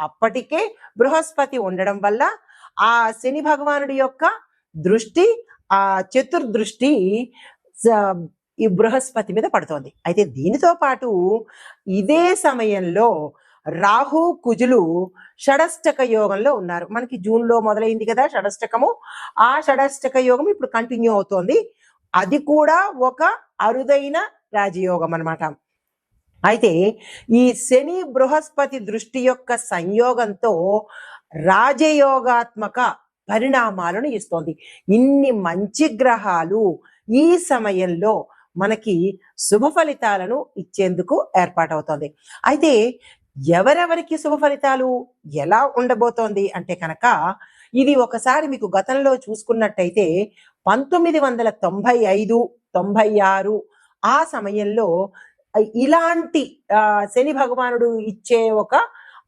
అప్పటికే బృహస్పతి ఉండడం వల్ల ఆ శని భగవానుడి యొక్క దృష్టి ఆ చతుర్దృష్టి స- ఈ బృహస్పతి మీద పడుతోంది. అయితే దీనితో పాటు ఇదే సమయంలో రాహు కుజులు షడష్టక యోగంలో ఉన్నారు. మనకి జూన్లో మొదలైంది కదా షడష్టకము. ఆ షడష్టక యోగం ఇప్పుడు కంటిన్యూ అవుతోంది. అది కూడా ఒక అరుదైన రాజయోగం అన్నమాట అయితే ఈ శని బృహస్పతి దృష్టి యొక్క సంయోగంతో రాజయోగాత్మక పరిణామాలను ఇస్తోంది. ఇన్ని మంచి గ్రహాలు ఈ సమయంలో మనకి శుభ ఫలితాలను ఇచ్చేందుకు ఏర్పాటవుతోంది. అయితే ఎవరెవరికి శుభ ఫలితాలు ఎలా ఉండబోతోంది అంటే కనుక ఇది ఒకసారి మీకు గతంలో చూసుకున్నట్టయితే పంతొమ్మిది వందల తొంభై ఐదు తొంభై ఆరు ఆ సమయంలో ఇలాంటి శని భగవానుడు ఇచ్చే ఒక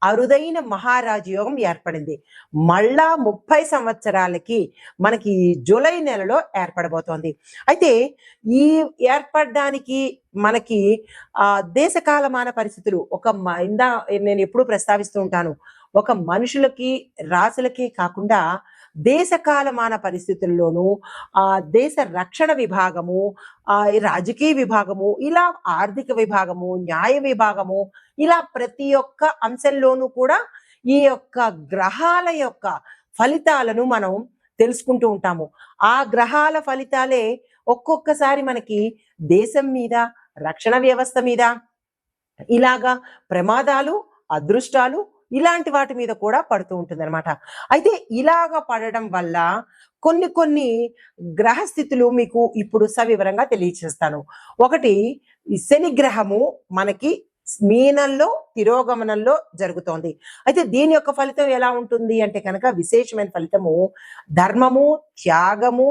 అరుదైన మహారాజయోగం ఏర్పడింది. మళ్ళా ముప్పై సంవత్సరాలకి మనకి జూలై నెలలో ఏర్పడబోతోంది. అయితే ఈ ఏర్పడడానికి మనకి ఆ దేశకాలమాన పరిస్థితులు ఒక మ- ఇందా నేను ఎప్పుడూ ప్రస్తావిస్తూ ఉంటాను. ఒక మనుషులకి రాసులకే కాకుండా దేశకాలమాన పరిస్థితుల్లోనూ ఆ దేశ రక్షణ విభాగము ఆ రాజకీయ విభాగము ఇలా ఆర్థిక విభాగము న్యాయ విభాగము ఇలా ప్రతి ఒక్క అంశంలోనూ కూడా ఈ యొక్క గ్రహాల యొక్క ఫలితాలను మనం తెలుసుకుంటూ ఉంటాము. ఆ గ్రహాల ఫలితాలే ఒక్కొక్కసారి మనకి దేశం మీద రక్షణ వ్యవస్థ మీద ఇలాగా ప్రమాదాలు అదృష్టాలు ఇలాంటి వాటి మీద కూడా పడుతూ ఉంటుంది అనమాట అయితే ఇలాగ పడడం వల్ల కొన్ని కొన్ని గ్రహస్థితులు మీకు ఇప్పుడు సవివరంగా తెలియచేస్తాను. ఒకటి శని గ్రహము మనకి మీనంలో తిరోగమనంలో జరుగుతోంది. అయితే దీని యొక్క ఫలితం ఎలా ఉంటుంది అంటే కనుక విశేషమైన ఫలితము ధర్మము త్యాగము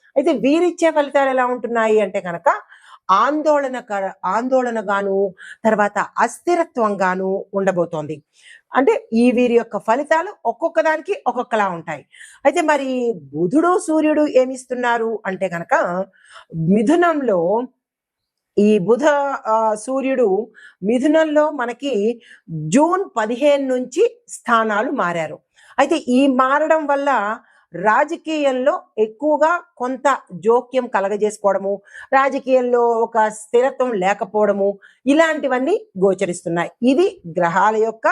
అయితే వీరిచ్చే ఫలితాలు ఎలా ఉంటున్నాయి అంటే కనుక ఆందోళన ఆందోళనగాను తర్వాత అస్థిరత్వంగాను ఉండబోతోంది. అంటే ఈ వీరి యొక్క ఫలితాలు ఒక్కొక్క దానికి ఒక్కొక్కలా ఉంటాయి. అయితే మరి బుధుడు సూర్యుడు ఏమిస్తున్నారు అంటే కనుక మిథునంలో ఈ బుధ సూర్యుడు మిథునంలో మనకి జూన్ పదిహేను నుంచి స్థానాలు మారారు. అయితే ఈ మారడం వల్ల రాజకీయంలో ఎక్కువగా కొంత జోక్యం కలగజేసుకోవడము రాజకీయంలో ఒక స్థిరత్వం లేకపోవడము ఇలాంటివన్నీ గోచరిస్తున్నాయి. ఇది గ్రహాల యొక్క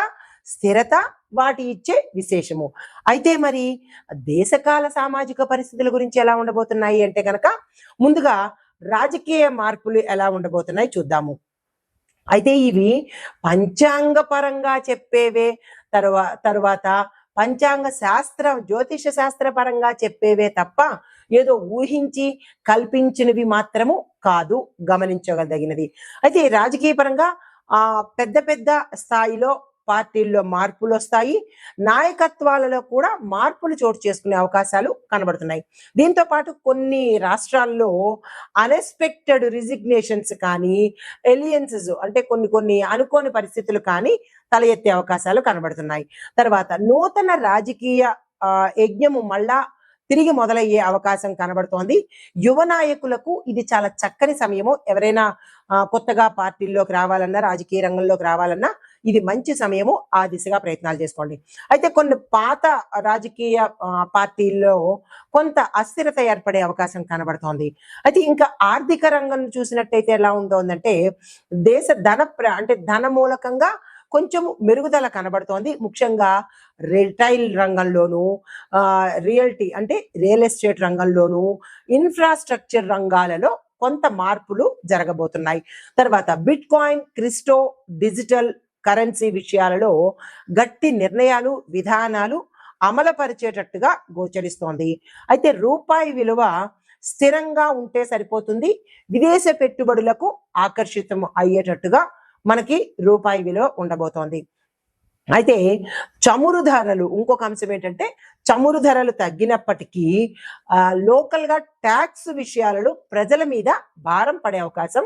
స్థిరత వాటి ఇచ్చే విశేషము. అయితే మరి దేశకాల సామాజిక పరిస్థితుల గురించి ఎలా ఉండబోతున్నాయి అంటే కనుక ముందుగా రాజకీయ మార్పులు ఎలా ఉండబోతున్నాయి చూద్దాము. అయితే ఇవి పంచాంగ పరంగా చెప్పేవే తర్వా తర్వాత పంచాంగ శాస్త్ర జ్యోతిష శాస్త్ర పరంగా చెప్పేవే తప్ప ఏదో ఊహించి కల్పించినవి మాత్రము కాదు గమనించగలదగినది అయితే రాజకీయ పరంగా ఆ పెద్ద పెద్ద స్థాయిలో పార్టీల్లో మార్పులు వస్తాయి నాయకత్వాలలో కూడా మార్పులు చోటు చేసుకునే అవకాశాలు కనబడుతున్నాయి. దీంతో పాటు కొన్ని రాష్ట్రాల్లో అన్ఎక్స్పెక్టెడ్ రిజిగ్నేషన్స్ కానీ ఎలియన్సెస్ అంటే కొన్ని కొన్ని అనుకోని పరిస్థితులు కానీ తల ఎత్తే అవకాశాలు కనబడుతున్నాయి. తర్వాత నూతన రాజకీయ యజ్ఞము మళ్ళా తిరిగి మొదలయ్యే అవకాశం కనబడుతోంది. యువ నాయకులకు ఇది చాలా చక్కని సమయము. ఎవరైనా కొత్తగా పార్టీల్లోకి రావాలన్నా రాజకీయ రంగంలోకి రావాలన్నా ఇది మంచి సమయము ఆ దిశగా ప్రయత్నాలు చేసుకోండి. అయితే కొన్ని పాత రాజకీయ పార్టీల్లో కొంత అస్థిరత ఏర్పడే అవకాశం కనబడుతోంది. అయితే ఇంకా ఆర్థిక రంగం చూసినట్టయితే ఎలా ఉంటుందంటే దేశ ధన ప్ర- అంటే ధన మూలకంగా కొంచెం మెరుగుదల కనబడుతోంది. ముఖ్యంగా రిటైల్ రంగంలోను రియల్టీ అంటే రియల్ ఎస్టేట్ రంగంలోను ఇన్ఫ్రాస్ట్రక్చర్ రంగాలలో కొంత మార్పులు జరగబోతున్నాయి. తర్వాత bitcoin crypto digital currency విషయాలలో గట్టి నిర్ణయాలు విధానాలు అమలుపరిచేటట్టుగా గోచరిస్తోంది. అయితే రూపాయి విలువ స్థిరంగా ఉంటే సరిపోతుంది. విదేశ పెట్టుబడులకు ఆకర్షితం అయ్యేటట్టుగా మనకి రూపాయి విలువ ఉండబోతోంది. అయితే చమురు ధరలు ఇంకొక అంశం ఏంటంటే చమురు ధరలు తగ్గినప్పటికీ లోకల్గా ట్యాక్స్ విషయాలలో ప్రజల మీద భారం పడే అవకాశం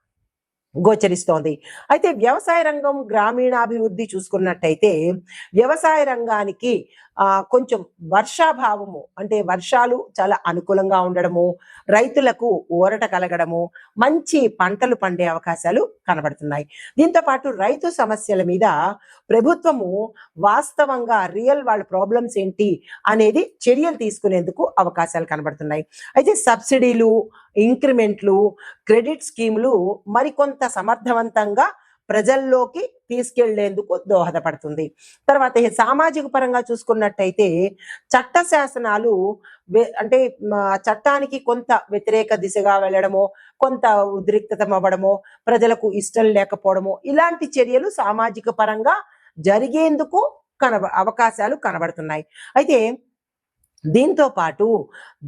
గోచరిస్తోంది. అయితే వ్యవసాయ రంగం గ్రామీణాభివృద్ధి చూసుకున్నట్టయితే వ్యవసాయ రంగానికి కొంచెం వర్షాభావము అంటే వర్షాలు చాలా అనుకూలంగా ఉండడము రైతులకు ఊరట కలగడము మంచి పంటలు పండే అవకాశాలు కనబడుతున్నాయి. దీంతో పాటు రైతు సమస్యల మీద ప్రభుత్వము వాస్తవంగా రియల్ వాళ్ళ ప్రాబ్లమ్స్ ఏంటి అనేది చర్యలు తీసుకునేందుకు అవకాశాలు కనబడుతున్నాయి. అయితే సబ్సిడీలు ఇంక్రిమెంట్లు క్రెడిట్ స్కీములు మరికొంత సమర్థవంతంగా ప్రజల్లోకి తీసుకెళ్ళేందుకు దోహదపడుతుంది. తర్వాత సామాజిక పరంగా చూసుకున్నట్టయితే చట్ట శాసనాలు అంటే చట్టానికి కొంత వ్యతిరేక దిశగా వెళ్ళడమో కొంత ఉద్రిక్తతం అవ్వడమో ప్రజలకు ఇష్టం లేకపోవడమో ఇలాంటి చర్యలు సామాజిక పరంగా జరిగేందుకు కనబ అవకాశాలు కనబడుతున్నాయి. అయితే దీంతో పాటు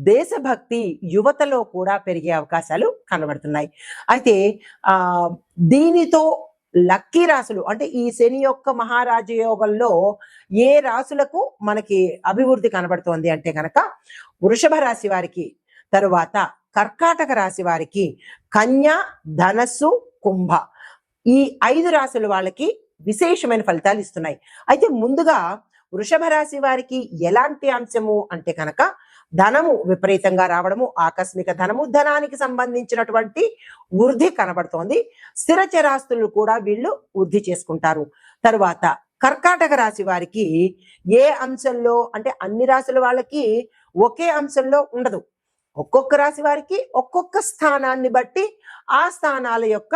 దేశభక్తి యువతలో కూడా పెరిగే అవకాశాలు కనబడుతున్నాయి. అయితే ఆ దీనితో లక్కీ రాసులు అంటే ఈ శని యొక్క మహారాజ యోగంలో ఏ రాసులకు మనకి అభివృద్ధి కనబడుతోంది అంటే కనుక వృషభ రాశి వారికి తరువాత కర్కాటక రాశి వారికి కన్య ధనస్సు కుంభ ఈ ఐదు రాశుల వాళ్ళకి విశేషమైన ఫలితాలు ఇస్తున్నాయి. అయితే ముందుగా వృషభ రాశి వారికి ఎలాంటి అంశము అంటే కనుక ధనము విపరీతంగా రావడము ఆకస్మిక ధనము ధనానికి సంబంధించినటువంటి వృద్ధి కనబడుతోంది. స్థిర చరాస్తులు కూడా వీళ్ళు వృద్ధి చేసుకుంటారు. తరువాత కర్కాటక రాశి వారికి ఏ అంశంలో అంటే అన్ని రాశుల వాళ్ళకి ఒకే అంశంలో ఉండదు. ఒక్కొక్క రాశి వారికి ఒక్కొక్క స్థానాన్ని బట్టి ఆ స్థానాల యొక్క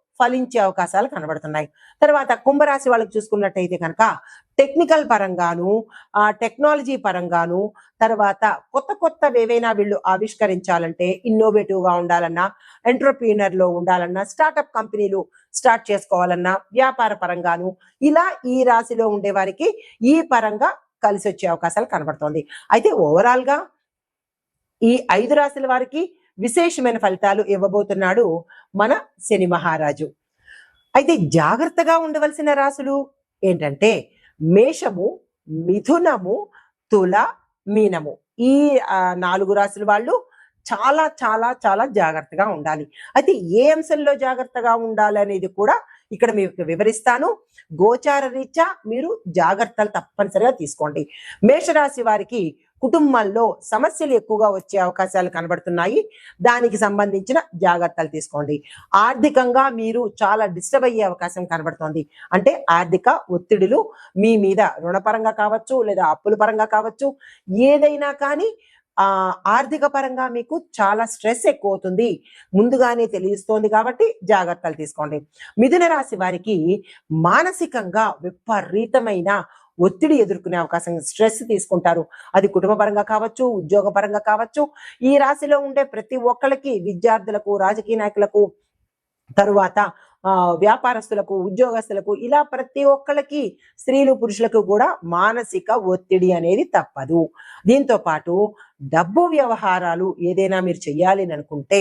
ఫలించే అవకాశాలు కనబడుతున్నాయి. తర్వాత కుంభరాశి వాళ్ళకి చూసుకున్నట్టయితే కనుక టెక్నికల్ పరంగాను ఆ టెక్నాలజీ పరంగాను తర్వాత కొత్త కొత్త ఏవైనా వీళ్ళు ఆవిష్కరించాలంటే ఇన్నోవేటివ్గా ఉండాలన్నా ఎంటర్ప్రీనర్లో ఉండాలన్నా స్టార్టప్ కంపెనీలు స్టార్ట్ చేసుకోవాలన్నా వ్యాపార పరంగాను ఇలా ఈ రాశిలో ఉండే వారికి ఈ పరంగా కలిసి వచ్చే అవకాశాలు కనబడుతోంది. అయితే ఓవరాల్గా ఈ ఐదు రాశుల వారికి విశేషమైన ఫలితాలు ఇవ్వబోతున్నాడు మన శని మహారాజు. అయితే జాగ్రత్తగా ఉండవలసిన రాశులు ఏంటంటే మేషము మిథునము తుల మీనము. ఈ నాలుగు రాశుల వాళ్ళు చాలా చాలా చాలా జాగ్రత్తగా ఉండాలి. అయితే ఏ అంశంలో జాగ్రత్తగా ఉండాలి అనేది కూడా ఇక్కడ మీకు వివరిస్తాను. గోచార రీత్యా మీరు జాగ్రత్తలు తప్పనిసరిగా తీసుకోండి. మేషరాశి వారికి కుటుంబంలో సమస్యలు ఎక్కువగా వచ్చే అవకాశాలు కనబడుతున్నాయి. దానికి సంబంధించిన జాగ్రత్తలు తీసుకోండి. ఆర్థికంగా మీరు చాలా డిస్టర్బ్ అయ్యే అవకాశం కనబడుతోంది. అంటే ఆర్థిక ఒత్తిడులు మీ మీద రుణపరంగా కావచ్చు లేదా అప్పుల పరంగా కావచ్చు ఏదైనా కానీ ఆ ఆర్థిక పరంగా మీకు చాలా స్ట్రెస్ ఎక్కువ అవుతుంది ముందుగానే తెలియస్తోంది కాబట్టి జాగ్రత్తలు తీసుకోండి. మిథున రాశి వారికి మానసికంగా విపరీతమైన ఒత్తిడి ఎదుర్కొనే అవకాశం స్ట్రెస్ తీసుకుంటారు. అది కుటుంబ పరంగా కావచ్చు ఉద్యోగ పరంగా కావచ్చు. ఈ రాశిలో ఉండే ప్రతి ఒక్కరికి విద్యార్థులకు రాజకీయ నాయకులకు తరువాత ఆ, వ్యాపారస్తులకు ఉద్యోగస్తులకు ఇలా ప్రతి ఒక్కళ్ళకి స్త్రీలు పురుషులకు కూడా మానసిక ఒత్తిడి అనేది తప్పదు. దీంతో పాటు డబ్బు వ్యవహారాలు ఏదైనా మీరు చెయ్యాలి అని అనుకుంటే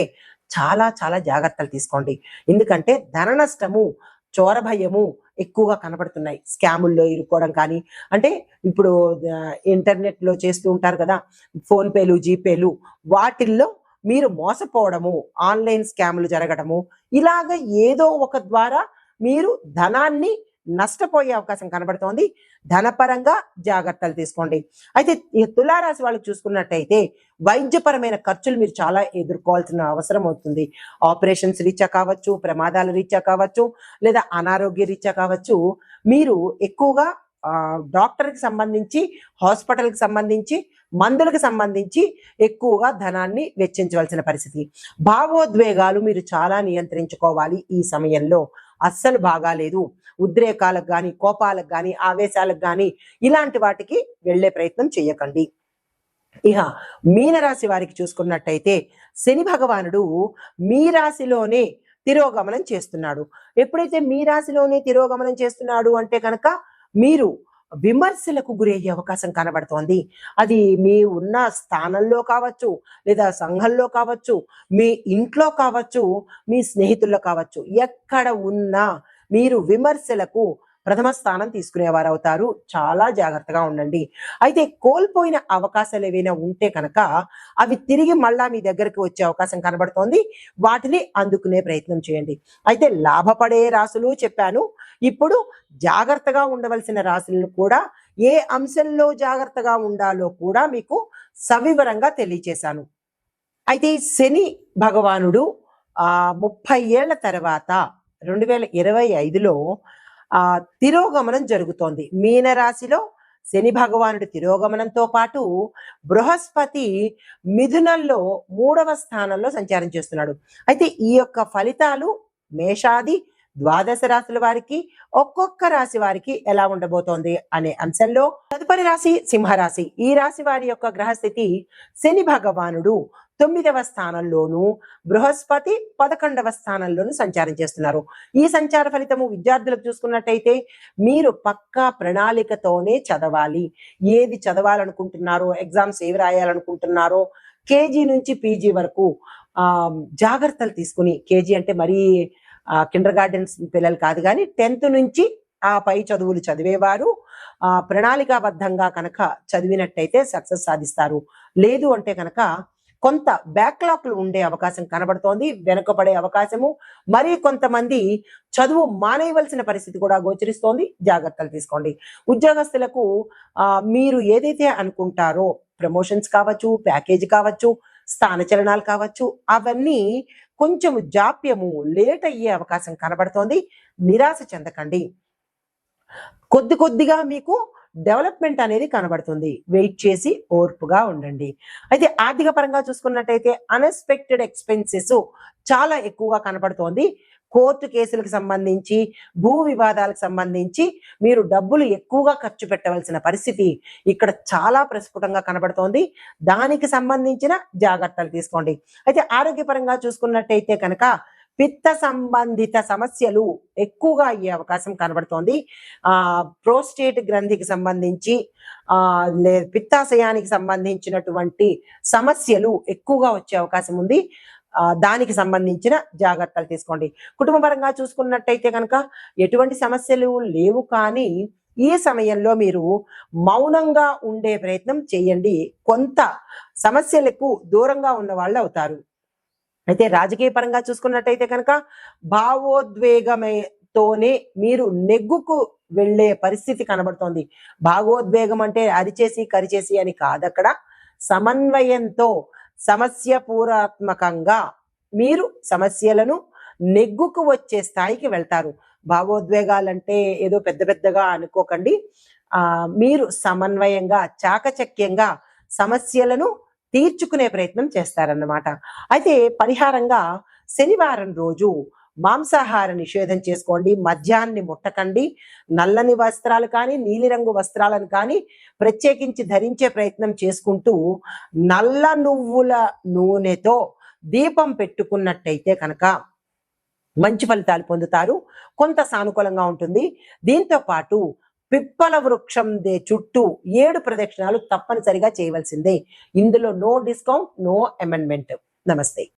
చాలా చాలా జాగ్రత్తలు తీసుకోండి. ఎందుకంటే ధన నష్టము చోర భయము ఎక్కువగా కనబడుతున్నాయి. స్కాముల్లో ఇరుక్కోవడం కానీ అంటే ఇప్పుడు ఇంటర్నెట్లో చేస్తూ ఉంటారు కదా ఫోన్పేలు జీపేలు వాటిల్లో మీరు మోసపోవడము ఆన్లైన్ స్కాములు జరగడము ఇలాగ ఏదో ఒక ద్వారా మీరు ధనాన్ని నష్టపోయే అవకాశం కనబడుతోంది. ధనపరంగా జాగ్రత్తలు తీసుకోండి. అయితే ఈ తులారాశి వాళ్ళు చూసుకున్నట్టయితే వైద్యపరమైన ఖర్చులు మీరు చాలా ఎదుర్కోవాల్సిన అవసరం అవుతుంది. ఆపరేషన్స్ రీత్యా కావచ్చు ప్రమాదాల రీత్యా కావచ్చు లేదా అనారోగ్య రీత్యా కావచ్చు మీరు ఎక్కువగా డాక్టర్కి సంబంధించి హాస్పిటల్కి సంబంధించి మందులకు సంబంధించి ఎక్కువగా ధనాన్ని వెచ్చించవలసిన పరిస్థితి. భావోద్వేగాలు మీరు చాలా నియంత్రించుకోవాలి ఈ సమయంలో. అస్సలు బాగాలేదు. ఉద్రేకాలకు కానీ కోపాలకు కానీ ఆవేశాలకు కానీ ఇలాంటి వాటికి వెళ్ళే ప్రయత్నం చేయకండి ఇహ మీనరాశి వారికి చూసుకున్నట్టయితే శని భగవానుడు మీ రాశిలోనే తిరోగమనం చేస్తున్నాడు. ఎప్పుడైతే మీ రాశిలోనే తిరోగమనం చేస్తున్నాడు అంటే కనుక మీరు విమర్శలకు గురయ్యే అవకాశం కనబడుతోంది. అది మీ ఉన్న స్థానంలో కావచ్చు లేదా సంఘంలో కావచ్చు మీ ఇంట్లో కావచ్చు మీ స్నేహితుల్లో కావచ్చు ఎక్కడ ఉన్నా మీరు విమర్శలకు ప్రథమ స్థానం తీసుకునేవారు అవుతారు చాలా జాగ్రత్తగా ఉండండి. అయితే కోల్పోయిన అవకాశాలు ఏవైనా ఉంటే కనుక అవి తిరిగి మళ్ళా మీ దగ్గరికి వచ్చే అవకాశం కనబడుతోంది. వాటిని అందుకునే ప్రయత్నం చేయండి. అయితే లాభపడే రాసులు చెప్పాను. ఇప్పుడు జాగ్రత్తగా ఉండవలసిన రాశులను కూడా ఏ అంశంలో జాగ్రత్తగా ఉండాలో కూడా మీకు సవివరంగా తెలియచేశాను. అయితే శని భగవానుడు ఆ ముప్పై ఏళ్ళ తర్వాత రెండు వేల ఇరవై ఐదులో ఆ తిరోగమనం జరుగుతోంది. మీనరాశిలో శని భగవానుడి తిరోగమనంతో పాటు బృహస్పతి మిథునంలో మూడవ స్థానంలో సంచారం చేస్తున్నాడు. అయితే ఈ యొక్క ఫలితాలు మేషాది ద్వాదశ రాశుల వారికి ఒక్కొక్క రాశి వారికి ఎలా ఉండబోతోంది అనే అంశంలో తదుపరి రాశి సింహరాశి. ఈ రాశి వారి యొక్క గ్రహస్థితి శని భగవానుడు తొమ్మిదవ స్థానంలోను బృహస్పతి పదకొండవ స్థానంలోను సంచారం చేస్తున్నారు. ఈ సంచార ఫలితము విద్యార్థులకు చూసుకున్నట్టయితే మీరు పక్కా ప్రణాళికతోనే చదవాలి. ఏది చదవాలనుకుంటున్నారో ఎగ్జామ్స్ ఏవి రాయాలనుకుంటున్నారో కేజీ నుంచి పీజీ వరకు ఆ జాగ్రత్తలు తీసుకుని కేజీ అంటే మరీ కిండర్ గార్డెన్స్ పిల్లలు కాదు కానీ టెన్త్ నుంచి ఆ పై చదువులు చదివేవారు. ఆ ప్రణాళికాబద్ధంగా కనుక చదివినట్టయితే సక్సెస్ సాధిస్తారు. లేదు అంటే కనుక కొంత బ్యాక్లాక్లు ఉండే అవకాశం కనబడుతోంది వెనుకబడే అవకాశము. మరి కొంతమంది చదువు మానేయవలసిన పరిస్థితి కూడా గోచరిస్తోంది. జాగ్రత్తలు తీసుకోండి. ఉద్యోగస్తులకు మీరు ఏదైతే అనుకుంటారో ప్రమోషన్స్ కావచ్చు ప్యాకేజ్ కావచ్చు స్థానచలనాలు కావచ్చు. అవన్నీ కొంచెం జాప్యము లేట్ అయ్యే అవకాశం కనబడుతోంది. నిరాశ చెందకండి. కొద్ది కొద్దిగా మీకు డెవలప్మెంట్ అనేది కనబడుతుంది. వెయిట్ చేసి ఓర్పుగా ఉండండి. అయితే ఆర్థిక పరంగా చూసుకున్నట్టయితే అన్ఎక్స్పెక్టెడ్ ఎక్స్పెన్సెస్ చాలా ఎక్కువగా కనబడుతోంది. కోర్టు కేసులకు సంబంధించి భూ వివాదాలకు సంబంధించి మీరు డబ్బులు ఎక్కువగా ఖర్చు పెట్టవలసిన పరిస్థితి ఇక్కడ చాలా ప్రస్ఫుటంగా కనబడుతోంది. దానికి సంబంధించిన జాగ్రత్తలు తీసుకోండి. అయితే ఆరోగ్యపరంగా చూసుకున్నట్టయితే కనుక పిత్త సంబంధిత సమస్యలు ఎక్కువగా అయ్యే అవకాశం కనబడుతోంది. ఆ ప్రోస్టేట్ గ్రంథికి సంబంధించి ఆ లే పిత్తాశయానికి సంబంధించినటువంటి సమస్యలు ఎక్కువగా వచ్చే అవకాశం ఉంది. దానికి సంబంధించిన జాగ్రత్తలు తీసుకోండి. కుటుంబపరంగా చూసుకున్నట్టయితే కనుక ఎటువంటి సమస్యలు లేవు కానీ ఈ సమయంలో మీరు మౌనంగా ఉండే ప్రయత్నం చేయండి. కొంత సమస్యలకు దూరంగా ఉన్న వాళ్ళు అవుతారు. అయితే రాజకీయ పరంగా చూసుకున్నట్టయితే కనుక భావోద్వేగమేతోనే మీరు నెగ్గుకు వెళ్ళే పరిస్థితి కనబడుతోంది. భావోద్వేగం అంటే అరిచేసి కరిచేసి అని కాదక్కడ. సమన్వయంతో సమస్య పూరాత్మకంగా మీరు సమస్యలను నెగ్గుకు వచ్చే స్థాయికి వెళ్తారు. భావోద్వేగాలంటే ఏదో పెద్ద పెద్దగా అనుకోకండి. ఆ మీరు సమన్వయంగా చాకచక్యంగా సమస్యలను తీర్చుకునే ప్రయత్నం చేస్తారన్నమాట. అయితే పరిహారంగా శనివారం రోజు మాంసాహార నిషేధం చేసుకోండి మద్యాన్ని ముట్టకండి నల్లని వస్త్రాలు కానీ నీలిరంగు వస్త్రాలను కానీ ప్రత్యేకించి ధరించే ప్రయత్నం చేసుకుంటూ నల్ల నువ్వుల నూనెతో దీపం పెట్టుకున్నట్టయితే కనుక మంచి ఫలితాలు పొందుతారు. కొంత సానుకూలంగా ఉంటుంది. దీంతో పాటు పిప్పల వృక్షం దే చుట్టూ ఏడు ప్రదక్షిణాలు తప్పనిసరిగా చేయవలసిందే. ఇందులో నో డిస్కౌంట్ నో అమెండ్మెంట్. నమస్తే.